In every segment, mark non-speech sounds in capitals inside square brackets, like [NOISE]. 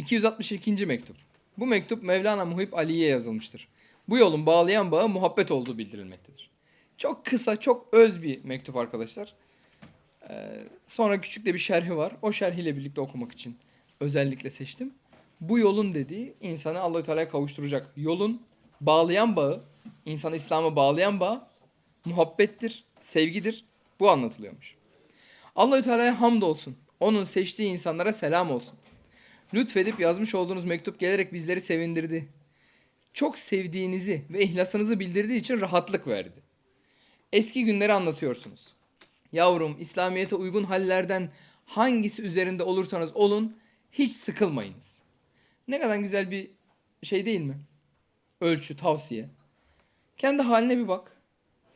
262. mektup. Bu mektup Mevlana Muhip Ali'ye yazılmıştır. Bu yolun bağlayan bağı muhabbet olduğu bildirilmektedir. Çok kısa, çok öz bir mektup arkadaşlar. Ee, sonra küçük de bir şerhi var. O şerhiyle birlikte okumak için özellikle seçtim. Bu yolun dediği insanı Allahü Teala'ya kavuşturacak yolun bağlayan bağı, insanı İslam'a bağlayan bağ muhabbettir, sevgidir. Bu anlatılıyormuş. Allahü Teala'ya hamd olsun. Onun seçtiği insanlara selam olsun. Lütfedip yazmış olduğunuz mektup gelerek bizleri sevindirdi. Çok sevdiğinizi ve ihlasınızı bildirdiği için rahatlık verdi. Eski günleri anlatıyorsunuz. Yavrum, İslamiyet'e uygun hallerden hangisi üzerinde olursanız olun, hiç sıkılmayınız. Ne kadar güzel bir şey değil mi? Ölçü, tavsiye. Kendi haline bir bak.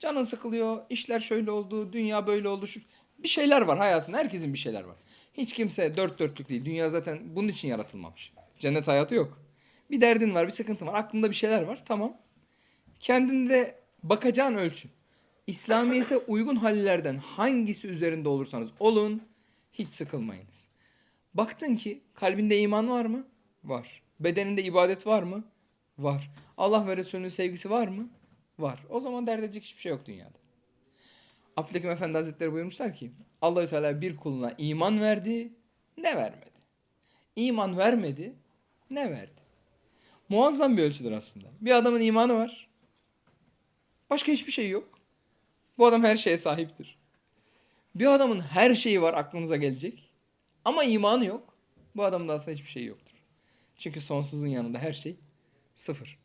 Canın sıkılıyor, işler şöyle oldu, dünya böyle oldu. Şu... Bir şeyler var hayatında, herkesin bir şeyler var. Hiç kimse dört dörtlük değil. Dünya zaten bunun için yaratılmamış. Cennet hayatı yok. Bir derdin var, bir sıkıntın var, aklında bir şeyler var. Tamam. Kendinde bakacağın ölçü. İslamiyete uygun hallerden hangisi üzerinde olursanız olun, hiç sıkılmayınız. Baktın ki kalbinde iman var mı? Var. Bedeninde ibadet var mı? Var. Allah ve Resulünün sevgisi var mı? Var. O zaman dert edecek hiçbir şey yok dünyada. Abdülhakim Efendi Hazretleri buyurmuşlar ki Allahü Teala bir kuluna iman verdi, ne vermedi? İman vermedi, ne verdi? Muazzam bir ölçüdür aslında. Bir adamın imanı var. Başka hiçbir şey yok. Bu adam her şeye sahiptir. Bir adamın her şeyi var aklınıza gelecek. Ama imanı yok. Bu adamda aslında hiçbir şey yoktur. Çünkü sonsuzun yanında her şey sıfır.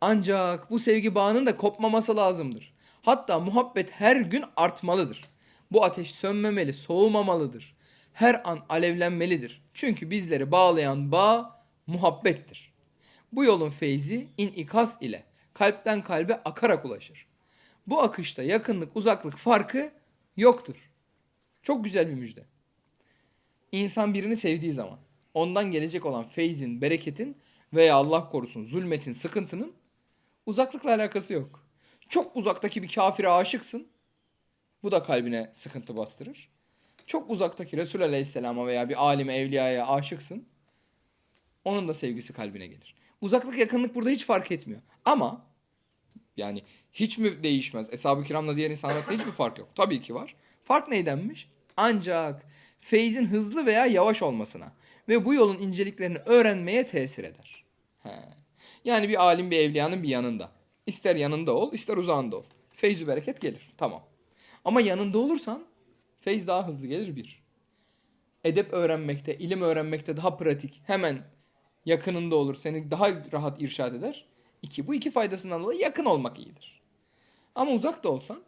Ancak bu sevgi bağının da kopmaması lazımdır. Hatta muhabbet her gün artmalıdır. Bu ateş sönmemeli, soğumamalıdır. Her an alevlenmelidir. Çünkü bizleri bağlayan bağ muhabbettir. Bu yolun feyzi inikas ile kalpten kalbe akarak ulaşır. Bu akışta yakınlık uzaklık farkı yoktur. Çok güzel bir müjde. İnsan birini sevdiği zaman ondan gelecek olan feyzin, bereketin veya Allah korusun zulmetin, sıkıntının uzaklıkla alakası yok. Çok uzaktaki bir kafire aşıksın. Bu da kalbine sıkıntı bastırır. Çok uzaktaki Resul Aleyhisselam'a veya bir alime, evliyaya aşıksın. Onun da sevgisi kalbine gelir. Uzaklık yakınlık burada hiç fark etmiyor. Ama yani hiç mi değişmez? Eshab-ı kiramla diğer insanlar arasında hiçbir [LAUGHS] fark yok. Tabii ki var. Fark neydenmiş? Ancak feyzin hızlı veya yavaş olmasına ve bu yolun inceliklerini öğrenmeye tesir eder. He. Yani bir alim bir evliyanın bir yanında. İster yanında ol, ister uzağında ol. Feyzü bereket gelir. Tamam. Ama yanında olursan feyz daha hızlı gelir bir. Edep öğrenmekte, ilim öğrenmekte daha pratik. Hemen yakınında olur. Seni daha rahat irşad eder. İki, bu iki faydasından dolayı yakın olmak iyidir. Ama uzak da olsan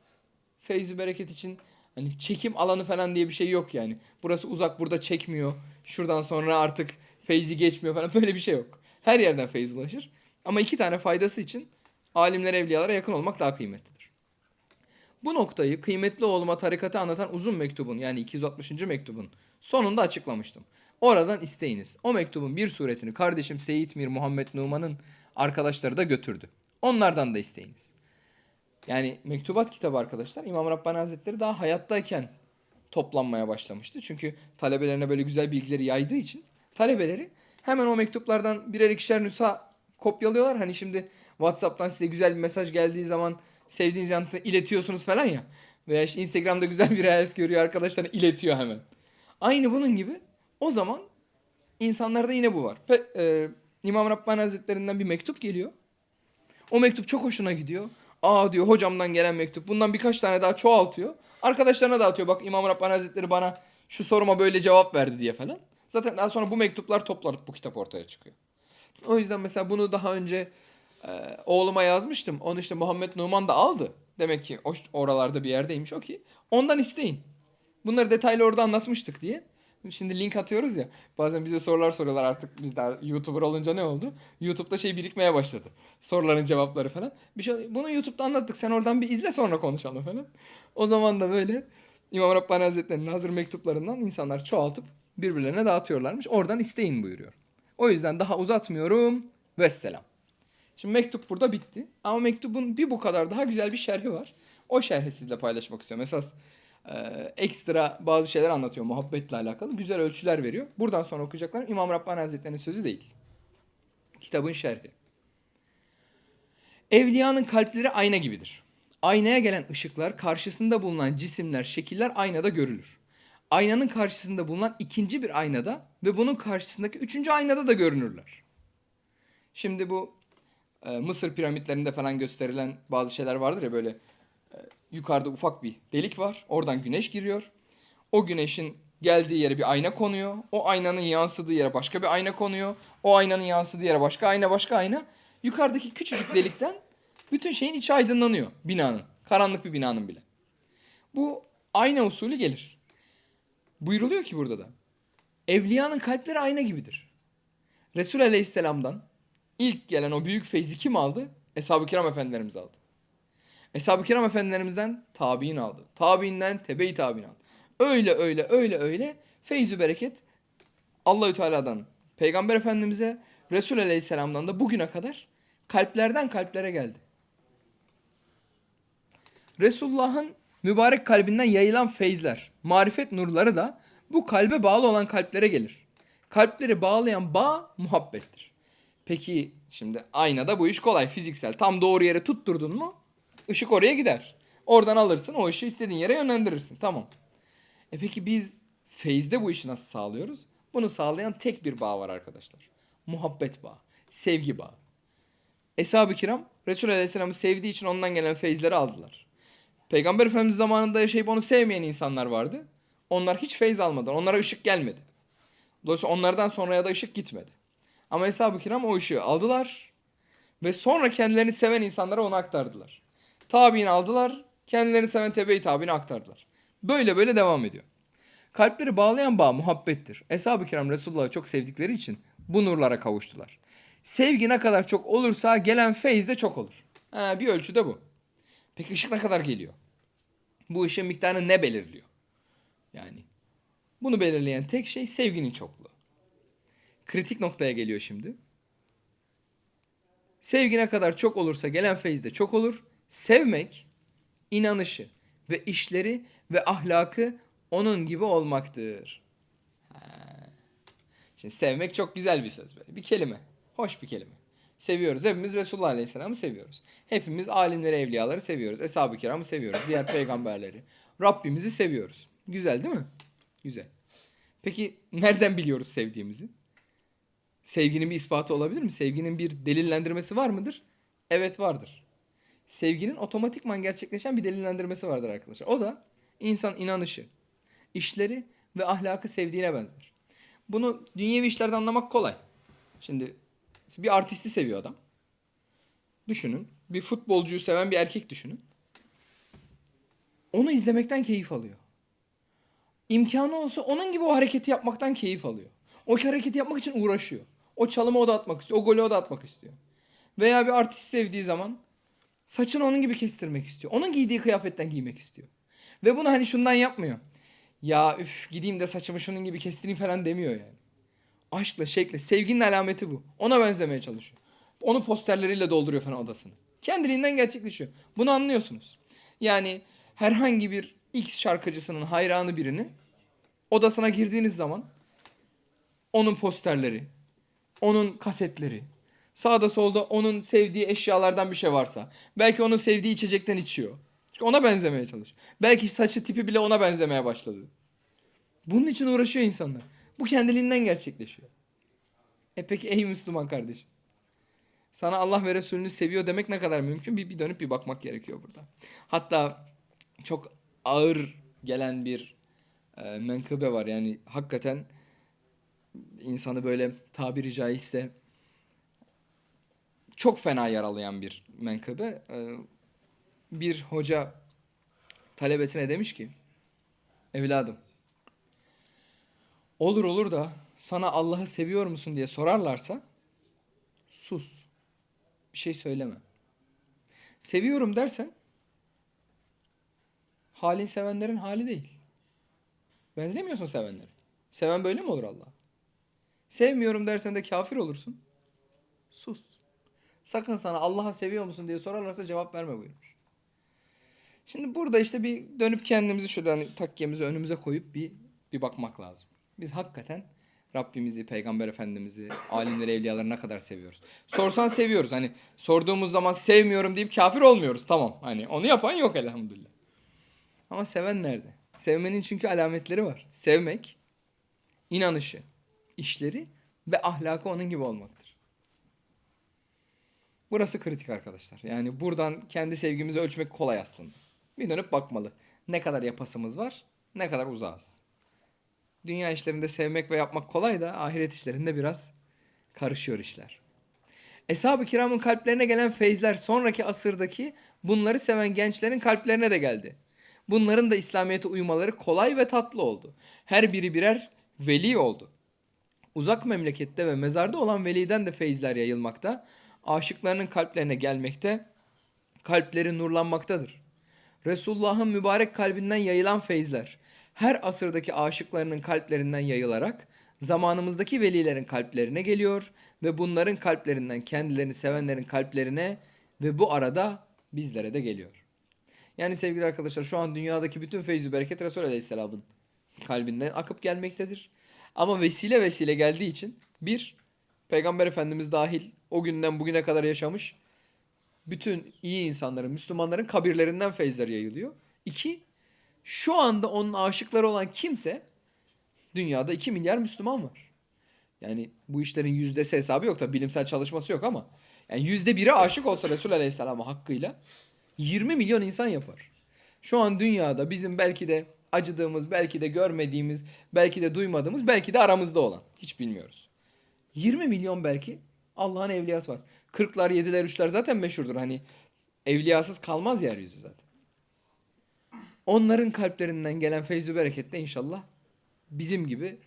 feyzi bereket için hani çekim alanı falan diye bir şey yok yani. Burası uzak burada çekmiyor. Şuradan sonra artık feyzi geçmiyor falan [LAUGHS] böyle bir şey yok. Her yerden feyz ulaşır. Ama iki tane faydası için alimlere, evliyalara yakın olmak daha kıymetlidir. Bu noktayı kıymetli oğluma tarikatı anlatan uzun mektubun yani 260. mektubun sonunda açıklamıştım. Oradan isteyiniz. O mektubun bir suretini kardeşim Seyit Mir Muhammed Numan'ın arkadaşları da götürdü. Onlardan da isteyiniz. Yani mektubat kitabı arkadaşlar İmam Rabbani Hazretleri daha hayattayken toplanmaya başlamıştı. Çünkü talebelerine böyle güzel bilgileri yaydığı için talebeleri hemen o mektuplardan birer ikişer nüsa kopyalıyorlar. Hani şimdi WhatsApp'tan size güzel bir mesaj geldiği zaman sevdiğiniz yanıtı iletiyorsunuz falan ya. Veya işte Instagram'da güzel bir reels görüyor arkadaşlarına iletiyor hemen. Aynı bunun gibi o zaman insanlarda yine bu var. Pe, e, İmam Rabbani Hazretlerinden bir mektup geliyor. O mektup çok hoşuna gidiyor. Aa diyor hocamdan gelen mektup. Bundan birkaç tane daha çoğaltıyor. Arkadaşlarına dağıtıyor. Bak İmam Rabbani Hazretleri bana şu soruma böyle cevap verdi diye falan. Zaten daha sonra bu mektuplar toplanıp bu kitap ortaya çıkıyor. O yüzden mesela bunu daha önce e, oğluma yazmıştım. Onu işte Muhammed Numan da aldı. Demek ki o, oralarda bir yerdeymiş o ki. Ondan isteyin. Bunları detaylı orada anlatmıştık diye. Şimdi link atıyoruz ya. Bazen bize sorular soruyorlar artık biz de YouTuber olunca ne oldu? YouTube'da şey birikmeye başladı. Soruların cevapları falan. Bir şey bunu YouTube'da anlattık. Sen oradan bir izle sonra konuşalım falan. O zaman da böyle İmam Rabbani Hazretleri'nin hazır mektuplarından insanlar çoğaltıp birbirlerine dağıtıyorlarmış. Oradan isteyin buyuruyor. O yüzden daha uzatmıyorum. Vesselam. Şimdi mektup burada bitti. Ama mektubun bir bu kadar daha güzel bir şerhi var. O şerhi sizle paylaşmak istiyorum. Esas e, ekstra bazı şeyler anlatıyor muhabbetle alakalı. Güzel ölçüler veriyor. Buradan sonra okuyacaklarım İmam Rabbani Hazretleri'nin sözü değil. Kitabın şerhi. Evliyanın kalpleri ayna gibidir. Aynaya gelen ışıklar, karşısında bulunan cisimler, şekiller aynada görülür. Aynanın karşısında bulunan ikinci bir aynada ve bunun karşısındaki üçüncü aynada da görünürler. Şimdi bu e, Mısır piramitlerinde falan gösterilen bazı şeyler vardır ya böyle e, yukarıda ufak bir delik var. Oradan güneş giriyor. O güneşin geldiği yere bir ayna konuyor. O aynanın yansıdığı yere başka bir ayna konuyor. O aynanın yansıdığı yere başka ayna, başka ayna. Yukarıdaki küçücük delikten bütün şeyin içi aydınlanıyor binanın. Karanlık bir binanın bile. Bu ayna usulü gelir. Buyuruluyor ki burada da. Evliyanın kalpleri ayna gibidir. Resul Aleyhisselam'dan ilk gelen o büyük feyzi kim aldı? Eshab-ı Kiram Efendilerimiz aldı. Eshab-ı Kiram Efendilerimizden tabi'in aldı. Tabi'inden tebe-i tabi'in aldı. Öyle öyle öyle öyle feyzü bereket Allahü Teala'dan Peygamber Efendimiz'e Resul Aleyhisselam'dan da bugüne kadar kalplerden kalplere geldi. Resulullah'ın mübarek kalbinden yayılan feyzler, marifet nurları da bu kalbe bağlı olan kalplere gelir. Kalpleri bağlayan bağ muhabbettir. Peki şimdi aynada bu iş kolay fiziksel. Tam doğru yere tutturdun mu ışık oraya gider. Oradan alırsın o ışığı istediğin yere yönlendirirsin. Tamam. E peki biz feyzde bu işi nasıl sağlıyoruz? Bunu sağlayan tek bir bağ var arkadaşlar. Muhabbet bağı, sevgi bağı. Eshab-ı kiram Resul Aleyhisselam'ı sevdiği için ondan gelen feyizleri aldılar. Peygamber Efendimiz zamanında yaşayıp onu sevmeyen insanlar vardı. Onlar hiç feyz almadılar. Onlara ışık gelmedi. Dolayısıyla onlardan sonraya da ışık gitmedi. Ama Eshab-ı kiram o ışığı aldılar ve sonra kendilerini seven insanlara onu aktardılar. Tabi'ini aldılar, kendilerini seven tebe-i tabi'ini aktardılar. Böyle böyle devam ediyor. Kalpleri bağlayan bağ muhabbettir. Eshab-ı kiram Resulullah'ı çok sevdikleri için bu nurlara kavuştular. Sevgi ne kadar çok olursa gelen feyz de çok olur. Ha, bir ölçüde bu. Peki ışık ne kadar geliyor? Bu ışığın miktarını ne belirliyor? Yani bunu belirleyen tek şey sevginin çokluğu. Kritik noktaya geliyor şimdi. Sevgi ne kadar çok olursa gelen feyz de çok olur. Sevmek inanışı ve işleri ve ahlakı onun gibi olmaktır. Şimdi sevmek çok güzel bir söz böyle. Bir kelime. Hoş bir kelime. Seviyoruz. Hepimiz Resulullah Aleyhisselam'ı seviyoruz. Hepimiz alimleri, evliyaları seviyoruz. Eshab-ı kiramı seviyoruz. Diğer peygamberleri. Rabbimizi seviyoruz. Güzel değil mi? Güzel. Peki nereden biliyoruz sevdiğimizi? Sevginin bir ispatı olabilir mi? Sevginin bir delillendirmesi var mıdır? Evet vardır. Sevginin otomatikman gerçekleşen bir delillendirmesi vardır arkadaşlar. O da insan inanışı, işleri ve ahlakı sevdiğine benzer. Bunu dünyevi işlerde anlamak kolay. Şimdi bir artisti seviyor adam. Düşünün. Bir futbolcuyu seven bir erkek düşünün. Onu izlemekten keyif alıyor. İmkanı olsa onun gibi o hareketi yapmaktan keyif alıyor. O hareketi yapmak için uğraşıyor. O çalımı o da atmak istiyor. O golü o da atmak istiyor. Veya bir artist sevdiği zaman saçını onun gibi kestirmek istiyor. Onun giydiği kıyafetten giymek istiyor. Ve bunu hani şundan yapmıyor. Ya üf gideyim de saçımı şunun gibi kestireyim falan demiyor yani. Aşkla, şekle, sevginin alameti bu. Ona benzemeye çalışıyor. Onu posterleriyle dolduruyor falan odasını. Kendiliğinden gerçekleşiyor. Bunu anlıyorsunuz. Yani herhangi bir X şarkıcısının hayranı birini odasına girdiğiniz zaman onun posterleri, onun kasetleri, sağda solda onun sevdiği eşyalardan bir şey varsa, belki onun sevdiği içecekten içiyor. Çünkü ona benzemeye çalışıyor. Belki saçı tipi bile ona benzemeye başladı. Bunun için uğraşıyor insanlar. Bu kendiliğinden gerçekleşiyor. E peki ey Müslüman kardeşim. Sana Allah ve Resulünü seviyor demek ne kadar mümkün? Bir, bir dönüp bir bakmak gerekiyor burada. Hatta çok ağır gelen bir e, menkıbe var. Yani hakikaten insanı böyle tabiri caizse çok fena yaralayan bir menkıbe. E, bir hoca talebesine demiş ki evladım olur olur da sana Allah'ı seviyor musun diye sorarlarsa sus. Bir şey söyleme. Seviyorum dersen halin sevenlerin hali değil. Benzemiyorsun sevenlere. Seven böyle mi olur Allah? Sevmiyorum dersen de kafir olursun. Sus. Sakın sana Allah'ı seviyor musun diye sorarlarsa cevap verme buyurmuş. Şimdi burada işte bir dönüp kendimizi şöyle hani takkiyemizi önümüze koyup bir bir bakmak lazım. Biz hakikaten Rabbimizi, Peygamber Efendimiz'i, alimleri, evliyaları ne kadar seviyoruz. Sorsan seviyoruz. Hani sorduğumuz zaman sevmiyorum deyip kafir olmuyoruz. Tamam. Hani onu yapan yok elhamdülillah. Ama seven nerede? Sevmenin çünkü alametleri var. Sevmek, inanışı, işleri ve ahlakı onun gibi olmaktır. Burası kritik arkadaşlar. Yani buradan kendi sevgimizi ölçmek kolay aslında. Bir dönüp bakmalı. Ne kadar yapasımız var, ne kadar uzağız. Dünya işlerinde sevmek ve yapmak kolay da ahiret işlerinde biraz karışıyor işler. Eshab-ı kiramın kalplerine gelen feyizler sonraki asırdaki bunları seven gençlerin kalplerine de geldi. Bunların da İslamiyet'e uymaları kolay ve tatlı oldu. Her biri birer veli oldu. Uzak memlekette ve mezarda olan veliden de feyizler yayılmakta, aşıklarının kalplerine gelmekte, kalpleri nurlanmaktadır. Resulullah'ın mübarek kalbinden yayılan feyizler, her asırdaki aşıklarının kalplerinden yayılarak zamanımızdaki velilerin kalplerine geliyor ve bunların kalplerinden kendilerini sevenlerin kalplerine ve bu arada bizlere de geliyor. Yani sevgili arkadaşlar şu an dünyadaki bütün feyzü bereket Resul Aleyhisselam'ın kalbinden akıp gelmektedir. Ama vesile vesile geldiği için bir, Peygamber Efendimiz dahil o günden bugüne kadar yaşamış bütün iyi insanların, Müslümanların kabirlerinden feyizler yayılıyor. İki, şu anda onun aşıkları olan kimse dünyada 2 milyar Müslüman var. Yani bu işlerin yüzdesi hesabı yok da bilimsel çalışması yok ama yani yüzde biri aşık olsa Resul Aleyhisselam'a hakkıyla 20 milyon insan yapar. Şu an dünyada bizim belki de acıdığımız, belki de görmediğimiz, belki de duymadığımız, belki de aramızda olan. Hiç bilmiyoruz. 20 milyon belki Allah'ın evliyası var. 40'lar, 7'ler, 3'ler zaten meşhurdur. Hani evliyasız kalmaz yeryüzü zaten. Onların kalplerinden gelen feyzü bereket de inşallah bizim gibi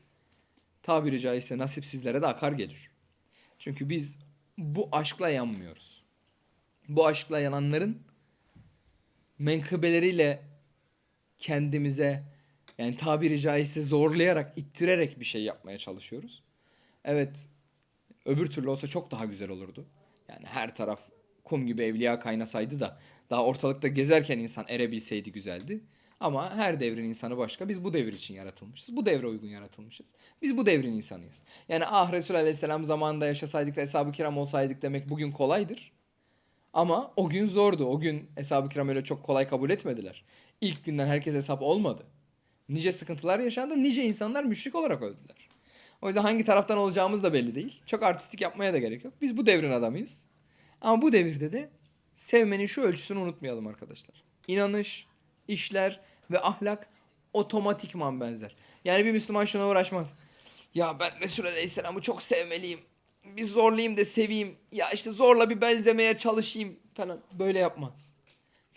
tabiri caizse nasipsizlere de akar gelir. Çünkü biz bu aşkla yanmıyoruz. Bu aşkla yananların menkıbeleriyle kendimize yani tabiri caizse zorlayarak, ittirerek bir şey yapmaya çalışıyoruz. Evet, öbür türlü olsa çok daha güzel olurdu. Yani her taraf kum gibi evliya kaynasaydı da daha ortalıkta gezerken insan erebilseydi güzeldi. Ama her devrin insanı başka. Biz bu devir için yaratılmışız. Bu devre uygun yaratılmışız. Biz bu devrin insanıyız. Yani ah Resul Aleyhisselam zamanında yaşasaydık da Eshab-ı Kiram olsaydık demek bugün kolaydır. Ama o gün zordu. O gün Eshab-ı Kiram öyle çok kolay kabul etmediler. İlk günden herkes hesap olmadı. Nice sıkıntılar yaşandı. Nice insanlar müşrik olarak öldüler. O yüzden hangi taraftan olacağımız da belli değil. Çok artistik yapmaya da gerek yok. Biz bu devrin adamıyız. Ama bu devirde de sevmenin şu ölçüsünü unutmayalım arkadaşlar. İnanış, işler ve ahlak otomatikman benzer. Yani bir Müslüman şuna uğraşmaz. Ya ben Resul Aleyhisselam'ı çok sevmeliyim. Bir zorlayayım da seveyim. Ya işte zorla bir benzemeye çalışayım falan. Böyle yapmaz.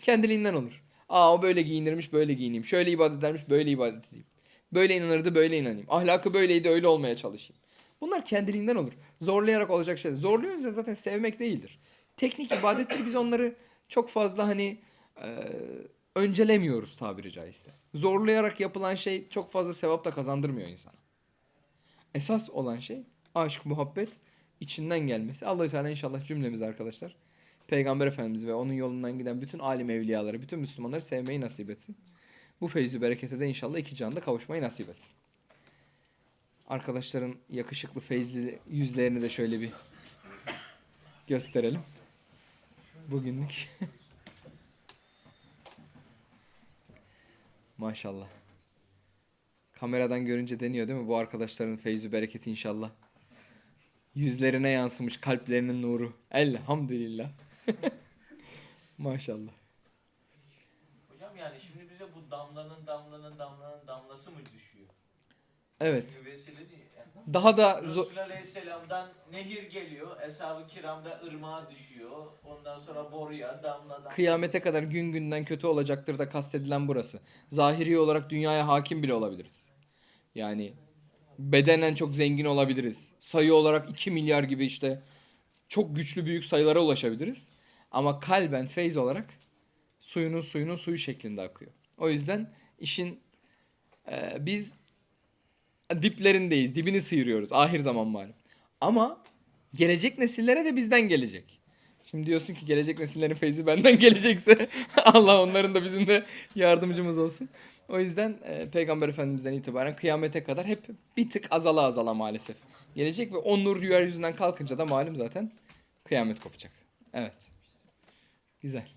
Kendiliğinden olur. Aa o böyle giyinirmiş böyle giyineyim. Şöyle ibadet edermiş böyle ibadet edeyim. Böyle inanırdı böyle inanayım. Ahlakı böyleydi öyle olmaya çalışayım. Bunlar kendiliğinden olur. Zorlayarak olacak şeyler. Zorluyoruz ya zaten sevmek değildir. Teknik ibadettir biz onları çok fazla hani e, öncelemiyoruz tabiri caizse. Zorlayarak yapılan şey çok fazla sevap da kazandırmıyor insana. Esas olan şey aşk, muhabbet içinden gelmesi. Allah Teala inşallah cümlemiz arkadaşlar Peygamber Efendimiz ve onun yolundan giden bütün alim evliyaları, bütün Müslümanları sevmeyi nasip etsin. Bu feyzü berekete de inşallah iki canda kavuşmayı nasip etsin. Arkadaşların yakışıklı feyzli yüzlerini de şöyle bir gösterelim. Bugünlük. [LAUGHS] Maşallah. Kameradan görünce deniyor değil mi? Bu arkadaşların feyzü bereketi inşallah. Yüzlerine yansımış kalplerinin nuru. Elhamdülillah. [LAUGHS] Maşallah. Hocam yani şimdi bize bu damlanın damlanın damlanın damlası mı düşüyor? Evet. Çünkü vesile değil. Yani. Daha da zo- Resul Aleyhisselam'dan nehir geliyor. Eshab-ı kiramda ırmağa düşüyor. Ondan sonra boruya, damla damla. kıyamete kadar gün günden kötü olacaktır da kastedilen burası. Zahiri olarak dünyaya hakim bile olabiliriz. Yani bedenen çok zengin olabiliriz. Sayı olarak 2 milyar gibi işte çok güçlü büyük sayılara ulaşabiliriz. Ama kalben feyz olarak suyunun suyunun suyu şeklinde akıyor. O yüzden işin e, biz diplerindeyiz. Dibini sıyırıyoruz. Ahir zaman malum. Ama gelecek nesillere de bizden gelecek. Şimdi diyorsun ki gelecek nesillerin feyzi benden [LAUGHS] gelecekse [LAUGHS] Allah onların da bizim de yardımcımız olsun. O yüzden e, Peygamber Efendimiz'den itibaren kıyamete kadar hep bir tık azala azala maalesef gelecek ve o nur yeryüzünden kalkınca da malum zaten kıyamet kopacak. Evet. Güzel.